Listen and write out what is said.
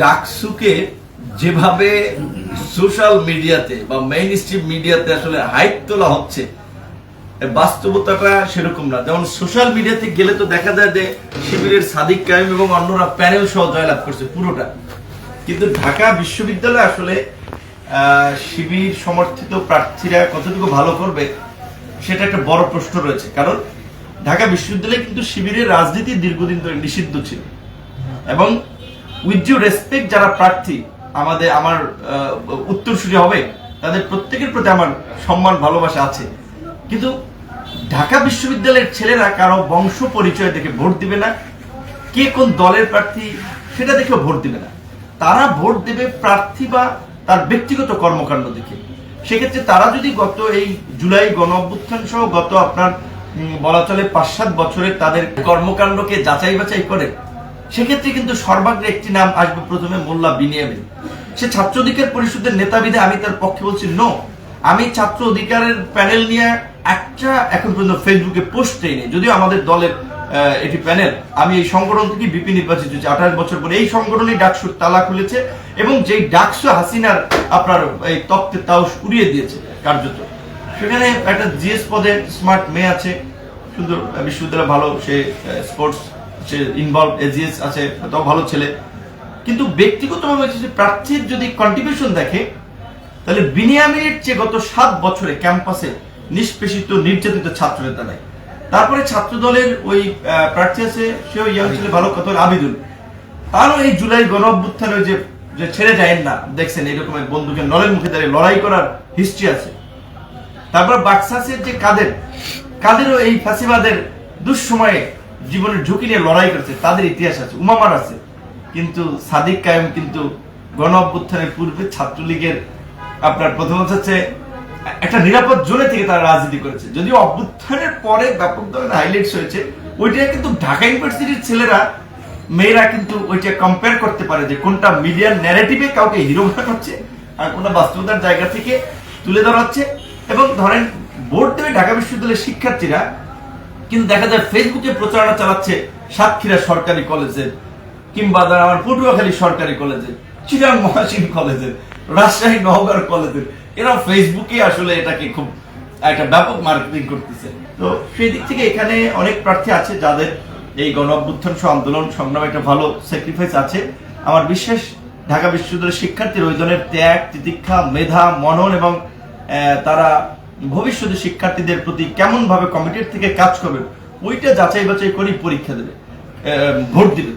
ডাকসুকে যেভাবে সোশ্যাল মিডিয়াতে বা মেইন স্ট্রিম মিডিয়াতে আসলে হাইপ তোলা হচ্ছে বাস্তবতাটা সেরকম না। যেমন সোশ্যাল মিডিয়াতে গেলে তো দেখা যায় যে শিবিরের সাদিক কায়েম এবং অন্যরা প্যানেল সহ জয়লাভ করছে পুরোটা। কিন্তু ঢাকা বিশ্ববিদ্যালয়ে আসলে শিবির সমর্থিত প্রার্থীরা কতটুকু ভালো করবে, সেটা একটা বড় প্রশ্ন রয়েছে। কারণ ঢাকা বিশ্ববিদ্যালয়ে কিন্তু শিবিরের রাজনীতি দীর্ঘদিন ধরে নিষিদ্ধ ছিল। এবং উইথ ডিউ রেসপেক্ট যারা প্রার্থী, আমাদের, আমার উত্তরসূরি হবে, তাদের প্রত্যেকের প্রতি আমার সম্মান, ভালোবাসা আছে। কিন্তু ঢাকা বিশ্ববিদ্যালয়ের ছেলেরা কারও বংশ পরিচয় দেখে ভোট দিবে না, কে কোন দলের প্রার্থী সেটা দেখেও ভোট দিবে না। তারা ভোট দেবে প্রার্থী বা তার ব্যক্তিগত কর্মকাণ্ড দেখে। সেক্ষেত্রে তারা যদি গত এই জুলাই গণ অভ্যুত্থান সহ গত আপনার বলা চলে পাঁচ সাত বছরে তাদের কর্মকাণ্ডকে যাচাই বাছাই করে সেক্ষেত্রে কিন্তু সর্বাগ্রে একটি নাম আসবে প্রথমে মোল্লা বিনিয়ামিন সে ছাত্র অধিকার পরিষদের নেতাবিদে আমি তার পক্ষে বলছি নো আমি ছাত্র অধিকারের প্যানেল নিয়ে একটা এখন পর্যন্ত ফেসবুকে পোস্ট দেইনি। যদিও আমাদের দলের এটি প্যানেল, আমি এই সংগঠন থেকে বিপি নির্বাচিত হয়েছি। আঠাশ বছর পরে এই সংগঠনই ডাকসুর তালা খুলেছে এবং যেই ডাকসু হাসিনার আপনার এই তত্ত্বের তাও উড়িয়ে দিয়েছে কার্যত। সেখানে একটা জিএস পদে স্মার্ট মেয়ে আছে, সুন্দর বিশ্ববিদ্যালয়, ভালো, সে স্পোর্টস সে ইনভলভ এজিএস আছে তাও ভালো ছেলে। কিন্তু ব্যক্তিগতভাবে হচ্ছে যে প্রার্থীর যদি কন্ট্রিবিউশন দেখে, তাহলে বিনিয়ামিনের চেয়ে গত সাত বছরে ক্যাম্পাসে নিষ্পেষিত নির্যাতিত ছাত্র নেতা নাই তারপরে ছাত্র দলের ওই প্রার্থী আছে, সেও ইয়াং ছেলে, ভালো কত আবিদুল। তারও এই জুলাই গণ যে যে ছেড়ে যায় না, দেখছেন, এরকম এক বন্ধুকে নলের মুখে দাঁড়িয়ে লড়াই করার হিস্ট্রি আছে। তারপর বাক্সাসের যে কাদের, কাদেরও এই ফাঁসিবাদের দুঃসময়ে জীবনের ঝুঁকি নিয়ে লড়াই করেছে, তাদের ইতিহাস আছে, উমামার আছে। কিন্তু সাদিক কায়েম কিন্তু গণ অভ্যুত্থানের পূর্বে ছাত্রলীগের আপনার প্রথমত হচ্ছে একটা নিরাপদ জোনে থেকে তারা রাজনীতি করেছে। যদিও অভ্যুত্থানের পরে ব্যাপক ধরনের হাইলাইটস হয়েছে, ওইটা কিন্তু ঢাকা ইউনিভার্সিটির ছেলেরা, মেয়েরা কিন্তু ওইটা কম্পেয়ার করতে পারে যে কোনটা মিডিয়ার ন্যারেটিভে কাউকে হিরো বানাচ্ছে আর কোনটা বাস্তবতার জায়গা থেকে তুলে ধরা হচ্ছে। এবং ধরেন, ভোট দেবে ঢাকা বিশ্ববিদ্যালয়ের শিক্ষার্থীরা কিন্তু দেখা যায় ফেসবুকে প্রচারণা চালাচ্ছে সাতক্ষীরা সরকারি কলেজের, কিংবা ধর আমার পটুয়াখালী সরকারি কলেজের চিরাং মহাসিন কলেজের, রাজশাহী নওগাঁর কলেজের এরা ফেসবুকে আসলে এটাকে খুব একটা ব্যাপক মার্কেটিং করতেছে। তো সেই দিক থেকে এখানে অনেক প্রার্থী আছে যাদের এই গণ অভ্যুত্থান সহ আন্দোলন সংগ্রামে একটা ভালো স্যাক্রিফাইস আছে। আমার বিশ্বাস, ঢাকা বিশ্ববিদ্যালয়ের শিক্ষার্থীর ওই ধরনের ত্যাগ, তিতিক্ষা, মেধা, মনন এবং তারা ভবিষ্যতে শিক্ষার্থীদের প্রতি কেমনভাবে কমিটির থেকে কাজ করবে ওইটা যাচাই বাছাই করেই পরীক্ষা দেবে ভোট দিবে।